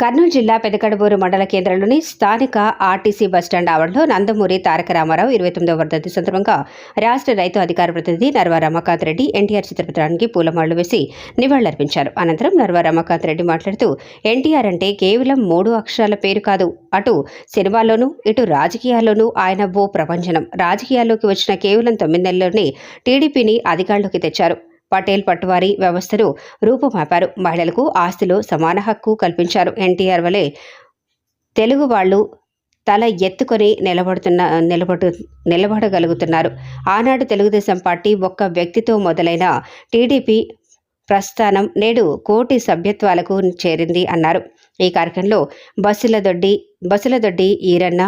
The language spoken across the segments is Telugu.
కర్నూలు జిల్లా పెదకడబూరు మండల కేంద్రంలోని స్థానిక ఆర్టీసీ బస్టాండ్ ఆవరణలో నందమూరి తారక రామారావు ఇరవై తొమ్మిదవ వర్ధంతి సందర్భంగా రాష్ట్ర రైతు అధికార ప్రతినిధి నర్వా రమాకాంత్ రెడ్డి ఎన్టీఆర్ చిత్రపటానికి పూలమాళ్ళు వేసి నివాళులర్పించారు. అనంతరం నర్వా రమాకాంత్ రెడ్డి మాట్లాడుతూ ఎన్టీఆర్ అంటే కేవలం మూడు అక్షరాల పేరు కాదు. అటు సినిమాల్లోనూ ఇటు రాజకీయాల్లోనూ ఆయన ఓ ప్రపంచనం రాజకీయాల్లోకి వచ్చిన కేవలం తొమ్మిది నెలల్లోనే టీడీపీని అధికారంలోకి తెచ్చారు. పటేల్ పట్వారీ వ్యవస్థను రూపుమాపారు. మహిళలకు ఆస్తిలో సమాన హక్కు కల్పించారు ఎన్టీఆర్ వలె. తెలుగు వాళ్ళు తల ఎత్తుకొని నిలబడుతున్న నిలబడు నిలబడగలుగుతున్నారు. ఆనాడు తెలుగుదేశం పార్టీ ఒక్క వ్యక్తితో మొదలైన టీడీపీ ప్రస్థానం నేడు కోటి సభ్యత్వాలకు చేరింది అన్నారు. ఈ కార్యక్రమంలో బస్సుల దొడ్డి బస్సుల దొడ్డి ఈరన్న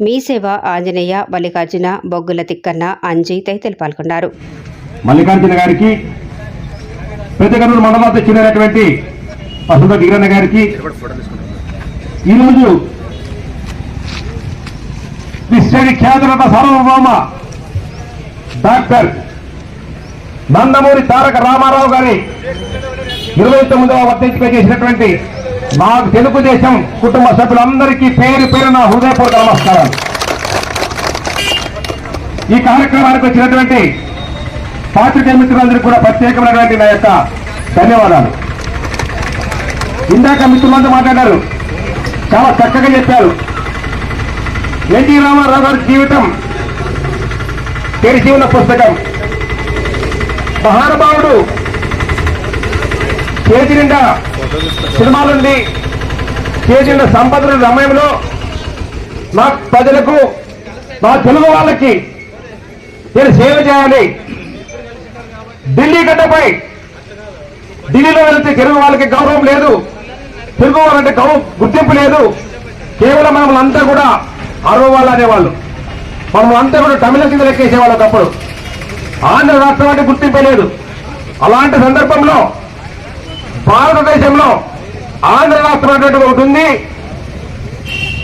మీసేవ ఆంజనేయ మల్లికార్జున బొగ్గుల తిక్కన్న అంజీ తదితరులు పాల్గొన్నారు. మల్లికార్జున గారికి పెద్దగనూరు మండలంతో చెందినటువంటి వసంత గిరన్న గారికి. ఈరోజు విశ్వవిఖ్యాతులత సార్వభౌమ డాక్టర్ నందమూరి తారక రామారావు గారి ఇరవై తొమ్మిదవ వర్తించిక చేసినటువంటి మా తెలుగుదేశం కుటుంబ సభ్యులందరికీ పేరు పేరున హృదయపూర్వక నమస్కారం ఈ కార్యక్రమానికి వచ్చినటువంటి పాత్రికేయ మిత్రులందరికీ కూడా ప్రత్యేకమైనటువంటి నా యొక్క ధన్యవాదాలు. ఇందాక మిత్రులందరూ మాట్లాడారు. చాలా చక్కగా చెప్పారు. ఎన్టీ రామారావు గారి జీవితం తెరిచి ఉన్న పుస్తకం. మహానుభావుడు చేతి నిండా సినిమాలుంది చేతి నిండా సంపదల సమయంలో మా ప్రజలకు మా తెలుగు వాళ్ళకి నేను సేవ చేయాలి. ఢిల్లీ గడ్డపై ఢిల్లీలో వెళ్తే తెలుగు వాళ్ళకి గౌరవం లేదు. తెలుగు వాళ్ళంటే గౌరవం గుర్తింపు లేదు. కేవలం మనం అంతా కూడా అరవ వాళ్ళు అనేవాళ్ళు. మనం అంతా కూడా తమిళ కింద లెక్కేసేవాళ్ళు ఒకప్పుడు. ఆంధ్ర రాష్ట్రం అంటే గుర్తింపే లేదు. అలాంటి సందర్భంలో భారతదేశంలో ఆంధ్ర రాష్ట్రం అనేటువంటి ఒకటి ఉంది.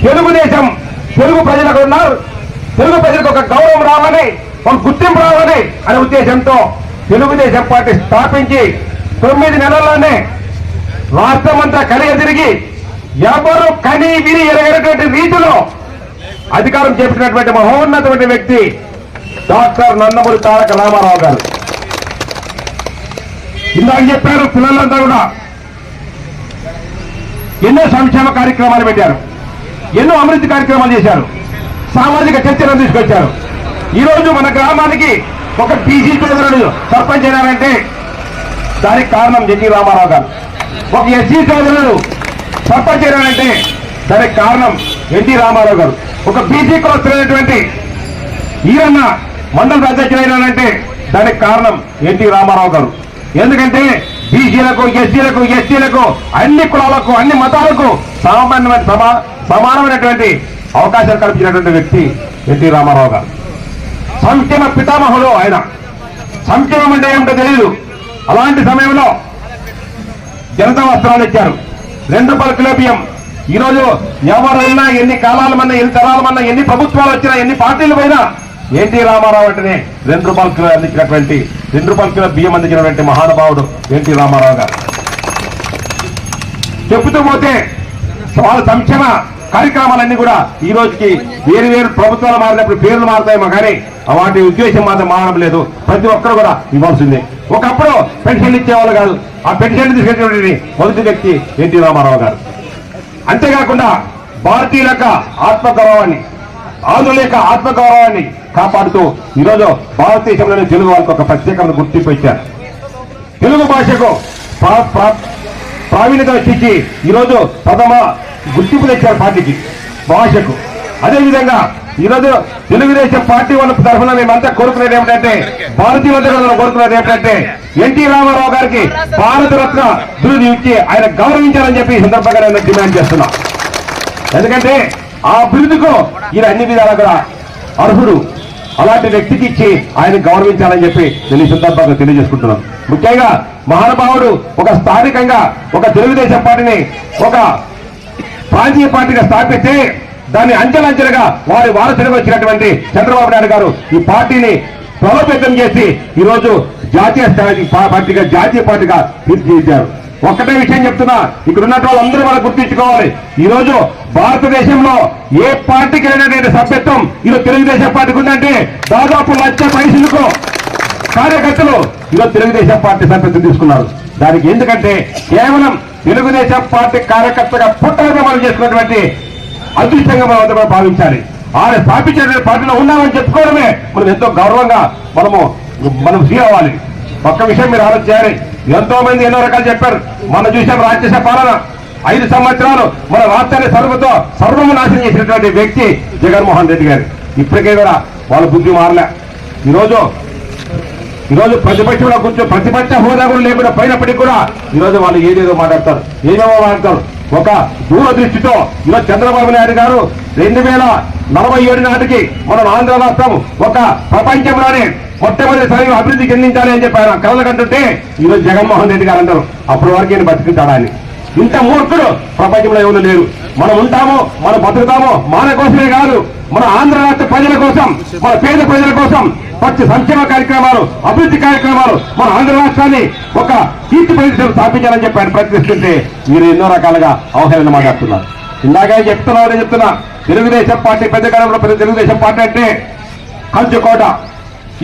తెలుగుదేశం తెలుగు ప్రజలకు ఉన్నారు తెలుగు ప్రజలకు ఒక గౌరవం రావాలి ఒక గుర్తింపు రావాలి అనే ఉద్దేశంతో తెలుగుదేశం పార్టీ స్థాపించి తొమ్మిది నెలల్లోనే రాష్ట్రం అంతా కలిగ తిరిగి ఎవరు కని విని ఎరగనటువంటి రీతిలో అధికారం చేపట్టినటువంటి మహోన్నతమైన వ్యక్తి డాక్టర్ నందమూరి తారక రామారావు గారు. ఇందాక చెప్పారు పిల్లలంతా కూడా ఎన్నో సంక్షేమ కార్యక్రమాలు పెట్టారు ఎన్నో అభివృద్ధి కార్యక్రమాలు చేశారు సామాజిక చర్చలను తీసుకొచ్చారు. ఈరోజు మన గ్రామానికి ఒక బీసీ సోదరుడు సర్పంచ్ అయినారంటే దానికి కారణం జెటి రామారావు గారు. ఒక ఎస్సీ సోదరుడు సర్పంచ్ అయినారంటే దానికి కారణం ఎన్టీ రామారావు గారు. ఒక బీసీ కులస్తులైనటువంటి ఈరన్న మండల అధ్యక్షులైనారంటే దానికి కారణం ఎన్టీ రామారావు గారు. ఎందుకంటే బీసీలకు ఎస్సీలకు ఎస్టీలకు అన్ని కులాలకు అన్ని మతాలకు సామాన్యమైన సమా సమానమైనటువంటి అవకాశాలు కల్పించినటువంటి వ్యక్తి ఎన్టీ రామారావు గారు. సంక్షేమ పితామహుడు ఆయన. సంక్షేమం అంటే ఏమిటో తెలియదు అలాంటి సమయంలో జనతా వస్త్రాలు ఇచ్చారు. రెండు రూపాయల కిలో బియ్యం. ఈ రోజు ఎవరైనా ఎన్ని కాలాలమన్నా ఎన్ని తరాల ఎన్ని ప్రభుత్వాలు వచ్చినా ఎన్ని పార్టీలు పోయినా ఎన్టీ రామారావు అంటేనే రెండు రూపాయల కిలో అందించినటువంటి రెండు రూపాయల కిలో బియ్యం అందించినటువంటి మహానుభావుడు ఎన్టీ రామారావు గారు? చెబుతూ పోతే వాళ్ళ సంక్షేమ కార్యక్రమాలన్నీ కూడా ఈ రోజుకి వేరు వేరు ప్రభుత్వాలు మారినప్పుడు పేర్లు మారుతాయేమో కానీ అలాంటి ఉద్దేశం మాత్రం మారడం లేదు. ప్రతి ఒక్కరు కూడా ఇవ్వాల్సిందే. ఒకప్పుడు పెన్షన్లు ఇచ్చేవాళ్ళు కాదు. ఆ పెన్షన్ తీసుకెళ్ళినటువంటి మొదటి వ్యక్తి ఎన్టీ రామారావు గారు. అంతేకాకుండా భారతీయుల యొక్క ఆత్మగౌరవాన్ని ఆధుల యొక్క ఆత్మగౌరవాన్ని కాపాడుతూ ఈరోజు భారతదేశంలోని తెలుగు వాళ్ళకు ఒక ప్రత్యేకమైన గుర్తింపు ఇచ్చారు. తెలుగు భాషకు ప్రా- ప్రావీణ్యత వచ్చి ఈరోజు ప్రథమ గుర్తింపు తెచ్చారు పార్టీకి భాషకు. అదేవిధంగా ఈరోజు తెలుగుదేశం పార్టీ వాళ్ళ తరఫున మేమంతా కోరుకునేది ఏమిటంటే భారతీయ కూడా కోరుకునేది ఏమిటంటే ఎన్టీ రామారావు గారికి భారత రత్న బిరుదు ఇచ్చి ఆయన గౌరవించాలని చెప్పి సందర్భంగా నేను డిమాండ్ చేస్తున్నా. ఎందుకంటే ఆ బిరుదుకు ఈయన అన్ని విధాలు కూడా అర్హుడు. అలాంటి వ్యక్తికి ఇచ్చి ఆయన గౌరవించాలని చెప్పి నేను ఈ సందర్భంగా తెలియజేసుకుంటున్నాను. ముఖ్యంగా మహానుభావుడు ఒక స్థానికంగా ఒక తెలుగుదేశం పార్టీని ఒక ప్రాంతీయ పార్టీగా స్థాపిస్తే దాన్ని అంచెలంచెలుగా వారి వారసుడిగా వచ్చినటువంటి చంద్రబాబు నాయుడు గారు ఈ పార్టీని బలోపేతం చేసి ఈ రోజు జాతీయ స్థాయి పార్టీగా జాతీయ పార్టీగా తీర్చిదిద్దారు. ఒక్కటే విషయం చెప్తున్నా ఇక్కడ ఉన్నట్టు వాళ్ళందరూ మనం గుర్తించుకోవాలి. ఈ రోజు భారతదేశంలో ఏ పార్టీకి లేనటువంటి సభ్యత్వం ఈరోజు తెలుగుదేశం పార్టీకి ఉందంటే దాదాపు లక్ష పైసలకు కార్యకర్తలు ఈరోజు తెలుగుదేశం పార్టీ సభ్యత్వం తీసుకున్నారు. దానికి ఎందుకంటే కేవలం తెలుగుదేశం పార్టీ కార్యకర్తగా పుట్టగా మనం చేసుకున్నటువంటి అదృష్టంగా మనం అందరం భావించాలి. ఆయన స్థాపించిన పార్టీలో ఉన్నామని చెప్పుకోవడమే మనం ఎంతో గౌరవంగా మనము మనం ఫీల్ అవ్వాలి. ఒక్క విషయం మీరు ఆలోచన చేయాలి. ఎంతో మంది ఎన్నో రకాలు చెప్పారు. మనం చూసాం రాక్షస పాలన. ఐదు సంవత్సరాలు మన రాష్ట్రాన్ని సర్వతో సర్వము నాశనం చేసినటువంటి వ్యక్తి జగన్మోహన్ రెడ్డి గారు. ఇప్పటికే కూడా వాళ్ళ బుద్ధి మారలే. ఈరోజు ఈరోజు ప్రతిపక్షంలో కొంచెం ప్రతిపక్ష హోదా కూడా లేకుండా పోయినప్పటికీ కూడా ఈరోజు వాళ్ళు ఏదేదో మాట్లాడతారు. ఏమేమో మాట్లాడతారు. ఒక దూరదృష్టితో ఇలా చంద్రబాబు నాయుడు గారు రెండు వేల నలభై ఏడు నాటికి మనం ఆంధ్ర రాష్ట్రం ఒక ప్రపంచంలోనే మొట్టమొదటిసారి అభివృద్ధి చెందించాలి అని చెప్పి ఆయన కలలు కంటుంటే ఈరోజు జగన్మోహన్ రెడ్డి గారు అంటారు. అప్పటి వరకు ఈయన బతుకుతాడా అని. ఇంత మూర్ఖుడు ప్రపంచంలో ఎవరు లేరు. మనం ఉంటాము మనం బతుకుతామో మన కోసమే కాదు. మన ఆంధ్ర రాష్ట్ర ప్రజల కోసం మన పేద ప్రజల కోసం పచ్చి సంక్షేమ కార్యక్రమాలు అభివృద్ధి కార్యక్రమాలు మన ఆంధ్ర రాష్ట్రాన్ని ఒక కీర్తి ప్రదేశం స్థాపించాలని చెప్పి ఆయన ప్రయత్నిస్తుంటే మీరు ఎన్నో రకాలుగా అవహేళన మాట్లాడుతున్నారు. ఇందాకే చెప్తున్నా చెప్తున్నా. తెలుగుదేశం పార్టీ పెద్ద కాలంలో పెద్ద తెలుగుదేశం పార్టీ అంటే కంచుకోట.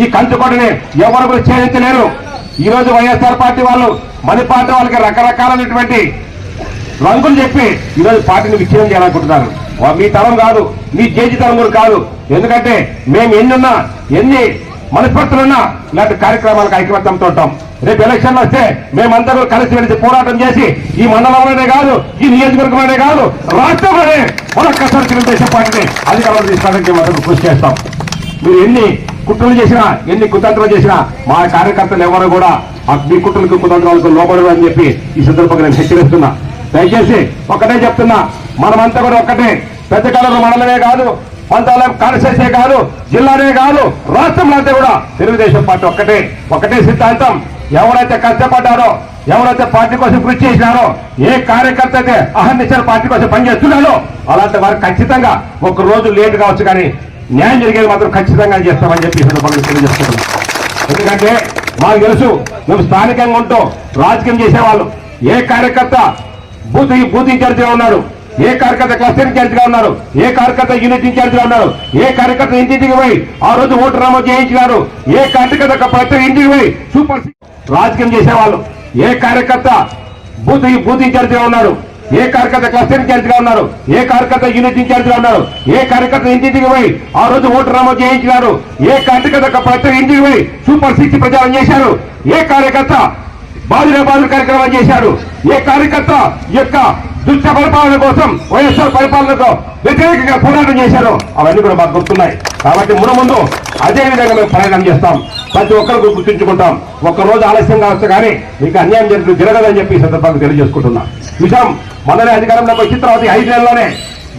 ఈ కంచుకోటని ఎవరు కూడా ఛేదించలేరు. ఈ రోజు వైఎస్ఆర్ పార్టీ వాళ్ళు మన పార్టీ వాళ్ళకి రకరకాలైనటువంటి రంగులు చెప్పి ఈరోజు పార్టీని విచ్ఛిన్నం చేయాలనుకుంటున్నారు. మీ తరం కాదు మీ జేజీ తరం కూడా కాదు. ఎందుకంటే మేము ఎన్నున్నా ఎన్ని మనస్పర్ధలున్నా ఇలాంటి కార్యక్రమాలకు ఐక్యమత్యంతో ఉంటాం. రేపు ఎలక్షన్లు వస్తే మేమంతా కూడా కలిసి వెలిసి పోరాటం చేసి ఈ మండలంలోనే కాదు ఈ నియోజకవర్గంలోనే కాదు రాష్ట్రంలోనే మరొక్కసారి తెలుగుదేశం పార్టీని అధికారంలో తీసుకోవడానికి మాత్రం కృషి చేస్తాం. మీరు ఎన్ని కుట్రలు చేసినా ఎన్ని కుతంత్రాలు చేసినా మా కార్యకర్తలు ఎవరు కూడా మీ కుట్రలకు కుతంత్రాలకు లోబడరు అని చెప్పి ఈ సందర్భంగా నేను హెచ్చరిస్తున్నా. దయచేసి ఒకటే చెప్తున్నా మనమంతా కూడా ఒక్కటే పెద్ద కళలు మండలమే కాదు మంత్రాలయం కాన్స్టిట్యూన్సీ కాదు జిల్లానే కాదు రాష్ట్రంలో అంతా కూడా తెలుగుదేశం పార్టీ ఒక్కటే. ఒకటే సిద్ధాంతం. ఎవరైతే కష్టపడ్డారో ఎవరైతే పార్టీ కోసం కృషి చేసినారో ఏ కార్యకర్త అయితే అహర్నిశలు పార్టీ కోసం పనిచేస్తున్నారో అలాంటి వారు ఖచ్చితంగా ఒక రోజు లేట్ కావచ్చు కానీ న్యాయం జరిగేది మాత్రం ఖచ్చితంగా చేస్తామని చెప్పి సందర్భంగా తెలియజేస్తున్నాం ఎందుకంటే మాకు తెలుసు మేము స్థానికంగా ఉంటూ రాజకీయం చేసేవాళ్ళు. ఏ కార్యకర్త బూత్ బూత్ ఇన్ఛార్జిగా ఉన్నాడు ఏ కార్యకర్త క్లస్టర్ ఇన్ఛార్జిగా ఉన్నారు ఏ కార్యకర్త యూనిట్ ఇన్ఛార్జిగా ఉన్నారు ఏ కార్యకర్త ఇంటింటికి పోయి ఆ రోజు ఓటు నమోదు చేయించినారు ఏ కార్యకర్త ప్రతి ఇంటికి పోయి సూపర్ రాజకీయం చేసేవాళ్ళు ఏ కార్యకర్త బూత్ బూత్ ఇన్ఛార్జిగా ఉన్నారు ఏ కార్యకర్త క్లస్టర్ ఇన్ఛార్జిగా ఉన్నారు ఏ కార్యకర్త యూనిట్ ఇన్ఛార్జిగా ఉన్నారు ఏ కార్యకర్త ఇంటింటికి పోయి ఆ రోజు ఓటు నమోదు చేయించినారు ఏ కార్యకర్త ప్రతి ఇంటికి పోయి సూపర్ సిక్స్ ప్రచారం చేశారు ఏ కార్యకర్త బాధిన బాధుల కార్యక్రమాలు చేశారు ఏ కార్యకర్త యొక్క దుష్ట పరిపాలన కోసం వైఎస్ఆర్ పరిపాలనకు వ్యతిరేకంగా పోరాటం చేశారు అవన్నీ కూడా మాకు గుర్తున్నాయి. కాబట్టి మున ముందు అదే విధంగా మేము ప్రయాణం చేస్తాం. ప్రతి ఒక్కరికి గుర్తుంచుకుంటాం. ఒక్కరోజు ఆలస్యం కావచ్చు కానీ మీకు అన్యాయం జరుగుతూ జరగదని చెప్పి ఈ సందర్భంగా తెలియజేసుకుంటున్నా. విషయం మొదలై అధికారంలోకి వచ్చిన తర్వాత ఐదు నెలల్లోనే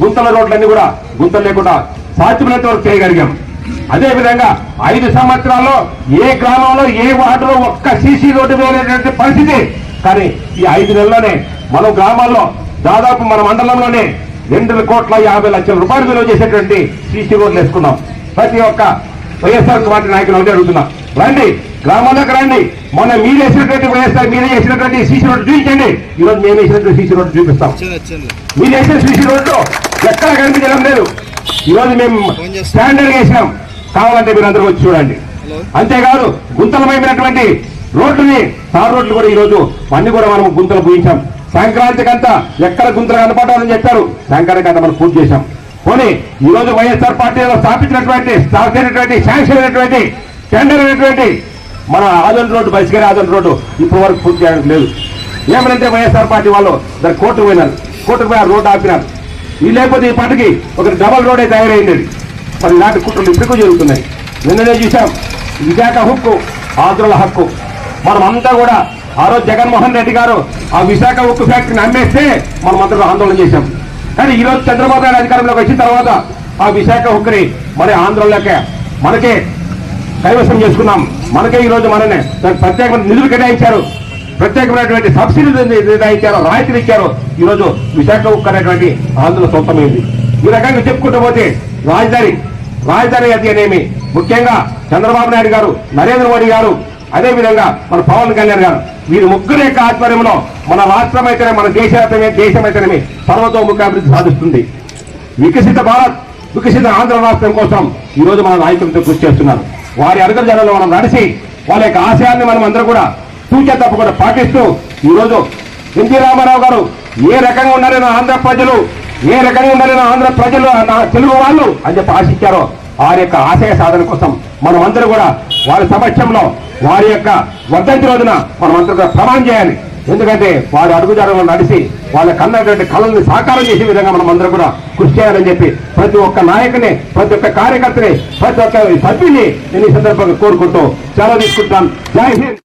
గుంతల రోడ్లన్నీ కూడా గుంతలు లేకుండా సాధ్యమైనంత వరకు చేయగలిగాం. అదే విధంగా ఐదు సంవత్సరాల్లో ఏ గ్రామంలో ఏ వార్డులో ఒక్క సీసీ రోడ్డు వేరేటువంటి పరిస్థితి. కానీ ఈ ఐదు నెలల్లోనే మన గ్రామాల్లో దాదాపు మన మండలంలోనే రెండు కోట్ల యాభై లక్షల రూపాయలు విలువ చేసేటువంటి సీసీ రోడ్లు వేసుకున్నాం. ప్రతి ఒక్క వైఎస్ఆర్ పార్టీ నాయకులు ఒకటే అడుగుతున్నాం. రండి గ్రామాల్లోకి రండి. మొన్న మీరు వేసినటువంటి వైఎస్ఆర్ మీరే చేసినటువంటి సీసీ రోడ్డు చూపించండి. ఈ రోజు మేము వేసినటువంటి సీసీ రోడ్డు చూపిస్తాం. మీరు వేసిన సీసీ రోడ్డు ఎక్కడ కనిపించడం లేదు. ఈ రోజు మేము స్టాండర్డ్ వేసినాం. కావాలంటే మీరు అందరూ వచ్చి చూడండి. అంతేకాదు గుంతలమైనటువంటి రోడ్లని తార్ రోడ్లు కూడా ఈ రోజు అన్ని కూడా మనం గుంతలు పూయించాం. సంక్రాంతికి అంతా ఎక్కడ గుంతలు కనపడాలని చెప్పారు. సంక్రాంతికి అంతా మనం పూర్తి చేశాం. పోనీ ఈ రోజు వైఎస్ఆర్ పార్టీలో స్థాపించినటువంటి స్థాపించినటువంటి శాంక్షన్ అయినటువంటి టెండర్ అయినటువంటి మన ఆదన్ రోడ్డు బస్కరి ఆదన్ రోడ్డు ఇప్పటి వరకు పూర్తి చేయడానికి లేదు. ఏమనంటే వైఎస్ఆర్ పార్టీ వాళ్ళు దాని కోర్టుకు పోయినారు. కోర్టుకు పోయి ఆ రోడ్డు ఆపినారు. ఈ లేకపోతే ఈ పాటికి ఒక డబల్ రోడ్ అయితే తయారైంది మరి ఇలాంటి కుట్రలు ఇప్పటికూ జరుగుతున్నాయి? నిన్ననే చూశాం. విశాఖ హక్కు ఆంధ్రుల హక్కు. మనం అంతా కూడా ఆ రోజు జగన్మోహన్ రెడ్డి గారు ఆ విశాఖ ఉక్కు ఫ్యాక్టరీని అమ్మేస్తే మనం అందరూ ఆందోళన చేశాం. కానీ ఈ రోజు చంద్రబాబు నాయుడు అధికారంలోకి వచ్చిన తర్వాత ఆ విశాఖ ఉక్కుని మరి ఆంధ్రలోకి మనకే కైవసం చేసుకున్నాం. మనకే ఈ రోజు మననే ప్రత్యేకమైన నిధులు కేటాయించారు. ప్రత్యేకమైనటువంటి సబ్సిడీలు నిర్ణయించారో రాయితీలు ఇచ్చారు. ఈ రోజు విశాఖ ఉక్కు అనేటువంటి ఆంధ్ర సొంతమైంది. ఈ రకంగా చెప్పుకుంటూ పోతే రాజధాని రాజధాని అది అనేమి? ముఖ్యంగా చంద్రబాబు నాయుడు గారు నరేంద్ర మోడీ గారు అదే విధంగా మన పవన్ కళ్యాణ్ గారు. వీరి ముగ్గురు యొక్క ఆధ్వర్యంలో మన రాష్ట్రం అయితేనే మన దేశం దేశం అయితేనే సర్వతోముఖాభివృద్ధి సాధిస్తుంది. వికసిత భారత్ వికసిత ఆంధ్ర రాష్ట్రం కోసం ఈ రోజు మన నాయకులతో కృషి చేస్తున్నారు. వారి అడుగుజాడలో మనం నడిచి వాళ్ళ యొక్క ఆశయాన్ని మనం అందరూ కూడా తూచే తప్పకుండా పాటిస్తూ ఈ రోజు ఎన్టీ రామారావు గారు ఏ రకంగా ఉన్నారో ఆంధ్ర ప్రజలు ఏ రకంగా ఉన్నారో ఆంధ్ర ప్రజలు నా తెలుగు వాళ్ళు అని చెప్పి ఆశించారో వారి యొక్క ఆశయ సాధన కోసం మనమందరూ కూడా వారి సమక్షంలో వారి యొక్క వర్ధంతి రోజున మనమందరూ కూడా ప్రమాణం చేయాలి. ఎందుకంటే వారి అడుగుజాడలో నడిచి వాళ్ళ కన్నటువంటి కళల్ని సాకారం చేసే విధంగా మనం అందరూ కూడా కృషి చేయాలని చెప్పి ప్రతి ఒక్క నాయకుని ప్రతి ఒక్క కార్యకర్తని ప్రతి ఒక్క సభ్యుని నేను ఈ సందర్భంగా కోరుకుంటూ సెలవు తీసుకుంటాను జై హింద్!